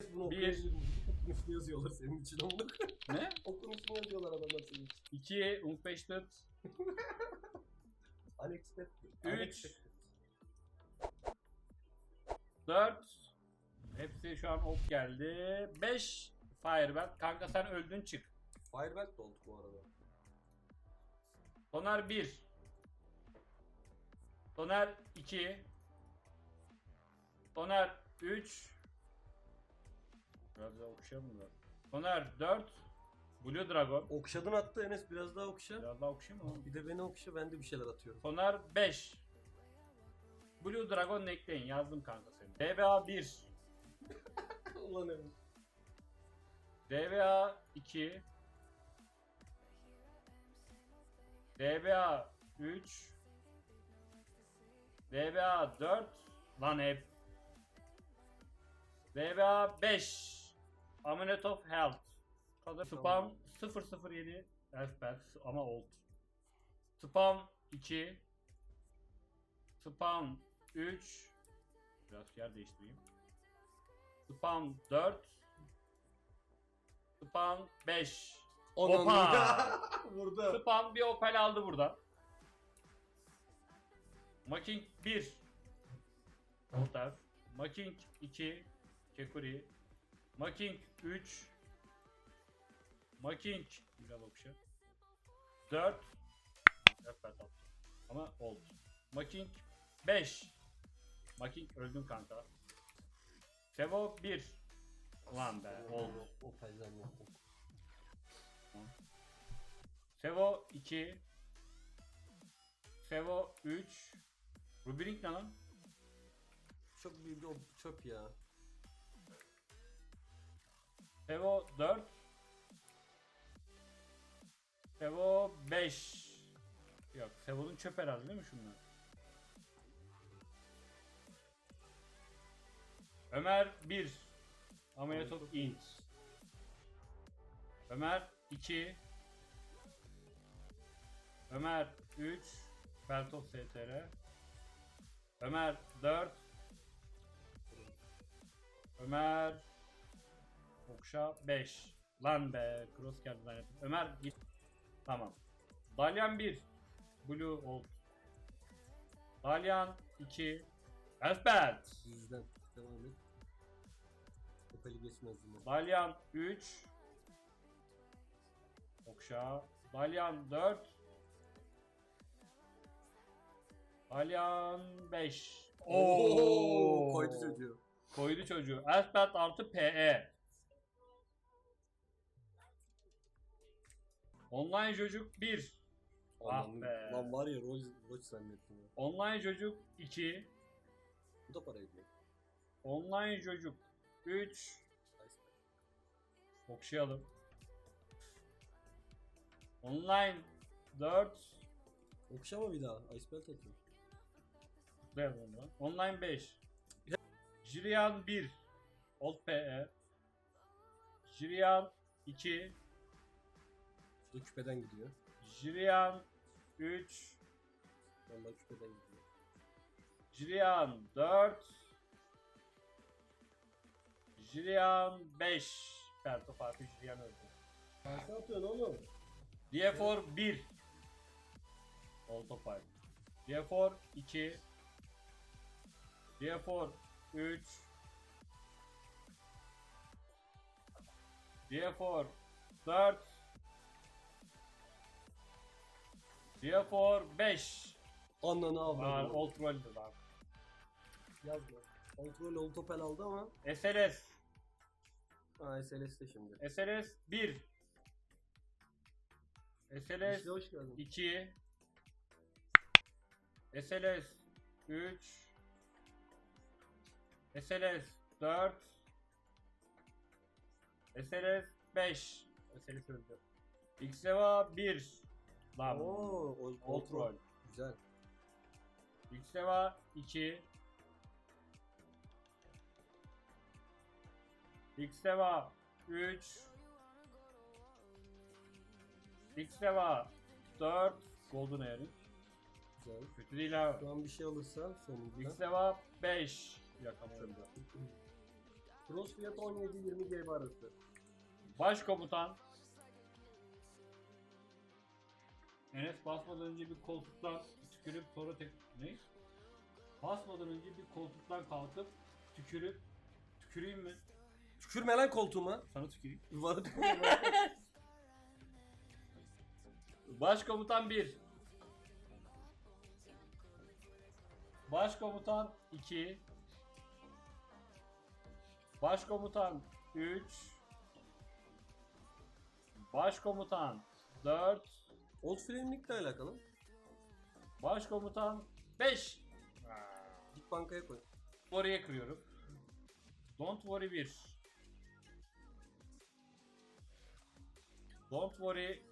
Bunu Bir. okuyabilirim. Okunuşunu yazıyorlar senin için onu. Ne? Okunuşunu yazıyorlar adamlar senin için. 2 Unfeştet. Unexpected. Üç. Unexpected. 4 Hepsi şu an ok geldi. 5 Firebird. Kanka sen öldün çık. Firebird de olduk bu arada. Soner 1. Soner 2. Soner 3. Biraz daha okşayalım mı? Soner 4. Blue Dragon. Okşadın attı Enes biraz daha okşa. Biraz daha okşayayım mı? Bir de beni okşa ben de bir şeyler atıyorum. Soner 5. Blue Dragon ekleyin. Yazdım kanka seni. DBA 1. Ulan Enes. DBA 2. DBA 3. DBA 4. Lan hep. DBA 5. Amulet of Health. Kadar spam 007 Elfbeth ama old. Spam 2. Spam 3. Biraz yer değiştireyim. Spam 4. Spam 5. Opa! Burada. Spam bir Opel aldı buradan. Making 1. Voltaire. Making 2. Kekuri. Making 3. Making güzel okşa. 4. Evet ben attım. Ama oldu. Making 5. Making öldün kanka. Sevo 1. Ulan be oldu. Opel zannettim. Sevo 2. Sevo 3. Rubirink ne lan? Çok büyük bir o çöp ya. Sevo 4. Sevo 5. Yok Sevo'nun çöp herhalde değil mi şunlar? Ömer 1. Ameliyat of Int. Ömer 2. Ömer 3. Belt of STR. Ömer 4. Ömer Okşa 5. Lan be cross geldi zannettim. Ömer git. Tamam. Dalyan 1. Blue old. Dalyan 2. Elfbet. Bizden. Devam et. Opel'i geçmez yine. Dalyan 3. Okşa. Dalyan 4. Dalyan 5. Oo, koydu çocuğu. Koydu çocuğu. Elfbet artı PE. Online çocuk 1. Ah Aman, be. Lan var ya Roach, Roach zannettim ya. Online çocuk 2. Bu da para ediyor. Online çocuk 3. Okşayalım. Online 4. Okşama bir daha. Iceberg atıyor. Tıklayalım onu. Online 5. Jirian 1. Old PE. Jirian 2. Bu da küpeden gidiyor. Jirian 3. Vallahi küpeden gidiyor. Jirian 4. Jirian 5. Perto farkı Jirian öldü. Kaç atıyorsun oğlum? Diafor 1. Autopilot. Diafor 2. Diafor 3. Diafor 4. Diafor 5. Ananı avladım. Old Troll'dü lan. Yazma. Kontrol old Opel aldı ama. SLS. Ha SLS'te şimdi. SLS 1. SLS hoş geldin. 2 SLS 3 SLS 4 SLS 5 SLS öldü. Xeva 1 Lan Oo, old, Old Roll. Güzel. Xeva 2 Xeva 3 Xeva 4 Golden Earring Güzel. Kötü değil abi. Şu an bir şey alırsa sonunda. Xeva 5 Yakamıyorum da. Cross fiyatı 17-20 GB arası. Başkomutan Enes basmadan önce bir koltuktan tükürüp sonra tek... Ne? Basmadan önce bir koltuktan kalkıp tükürüp tüküreyim mi? Tükürme lan koltuğuma. Sana tüküreyim. Başkomutan 1 Başkomutan 2 Başkomutan 3 Başkomutan 4 Old Framing'le alakalı. Başkomutan 5 Dik bankaya koy. Oraya kırıyorum. Don't worry 1 Don't worry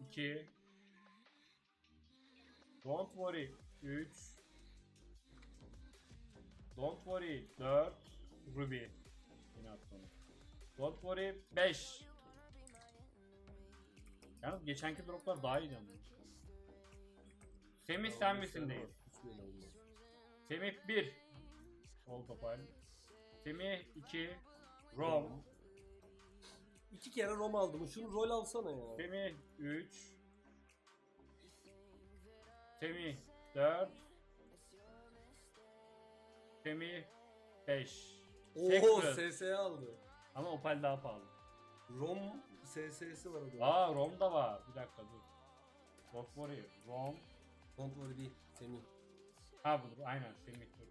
2 Don't worry 3 Don't worry 4 Ruby Yine attım. Don't worry 5 Yalnız geçenki droplar daha iyi canlı. Semih sen misin değil. Semih 1 Sol topal Semih 2 Rom İki kere Rom aldım. Şunu rol alsana ya. Semih 3 Semih 4 Semih 5 Oo Tekrar. SS aldı. Ama Opal daha pahalı. Rom SS'si var orada. Aa Rom da var. Bir dakika dur. Don't worry. Rom. Don't worry değil. Semih. Ha bu aynen Semih dur.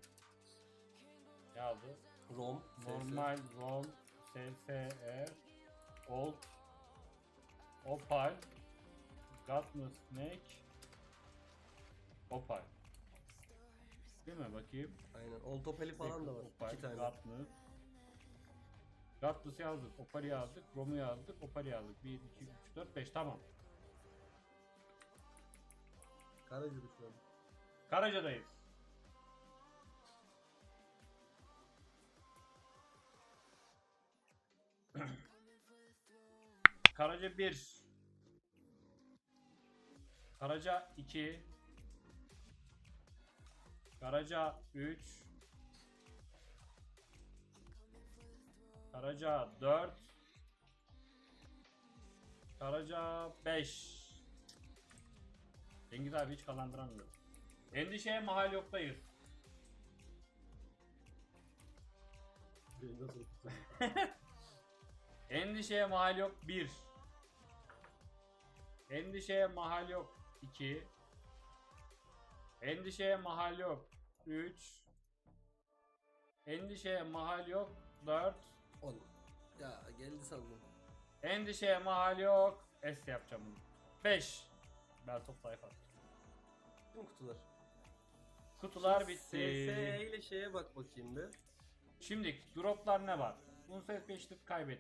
Ne aldı? Rom. SS. Normal Rom SSE Old Opal Gatna Snake Opal Değil mi bakayım? Aynen. Old Opel'i falan da var. Opal, İki tane. Gatnus Gatnus'u yazdık, Opal'i yazdık, Rom'u yazdık, Opal'i yazdık. 1, 2, 3, 4, 5 tamam. Karacılı şu an. Karaca'dayız. Karaca 1 Karaca 2 Karaca 3 Karaca 4 Karaca 5 Cengiz abi hiç kalandıramıyor. Endişeye mahal yoktayız. Endişeye mahal yok 1. Endişeye mahal yok 2. Endişeye mahal yok 3. Endişeye mahal yok 4. On. Ya geldi sandım. Endişeye mahal yok. S yapacağım bunu. 5. Belt of Life attım. Tüm kutular. Kutular bitti. SSE ile şeye bak bakayım bir. Şimdi droplar ne var? Unses 5 tık kaybettik.